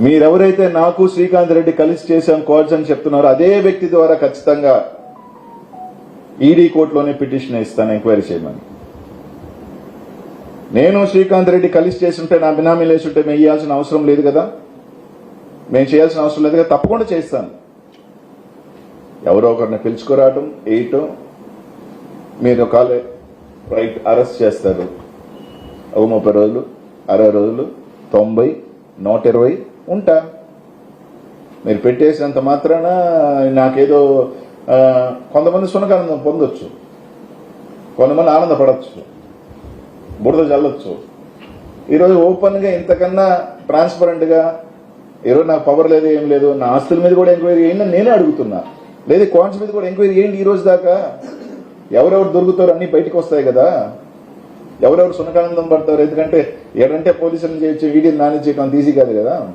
మీరెవరైతే నాకు శ్రీకాంత్ రెడ్డి కలిసి చేశాం కోర్స్ అని చెప్తున్నారో అదే వ్యక్తి ద్వారా ఖచ్చితంగా ఈడీ కోర్టులోనే పిటిషన్ ఇస్తాను ఎంక్వైరీ చేయమని. నేను శ్రీకాంత్ రెడ్డి కలిసి చేస్తుంటే నా బినామీలు లేచుంటే మేము ఇవ్వాల్సిన అవసరం లేదు కదా? మేము చేయాల్సిన అవసరం లేదు కదా? తప్పకుండా చేస్తాను. ఎవరో ఒకరిని పిలుచుకురావటం వేయటం మీరు ఒక రైట్ అరెస్ట్ చేస్తారు. ఒక ముప్పై రోజులు అరవై రోజులు తొంభై నూట ఇరవై ఉంటా. మీరు పెట్టేసినంత మాత్రాన నాకేదో కొంతమంది సునకానందం పొందొచ్చు. కొంతమంది ఆనందపడవచ్చు బురద చల్లొచ్చు ఈరోజు ఓపెన్గా ఇంతకన్నా ట్రాన్స్పరెంట్గా ఈరోజు నాకు పవర్ లేదు ఏం లేదు నా ఆస్తుల మీద కూడా ఎంక్వైరీ చేయండి నేనే అడుగుతున్నా. లేదా కాన్స్ మీద కూడా ఎంక్వైరీ చేయండి ఈ రోజు దాకా. ఎవరెవరు దొరుకుతారు అన్ని బయటకు వస్తాయి కదా. ఎవరెవరు సునకానందం పడతారు? ఎందుకంటే ఏడంటే పోలీసులను చేయొచ్చు వీడియో నాని చేయడం ఈజీ కాదు కదా?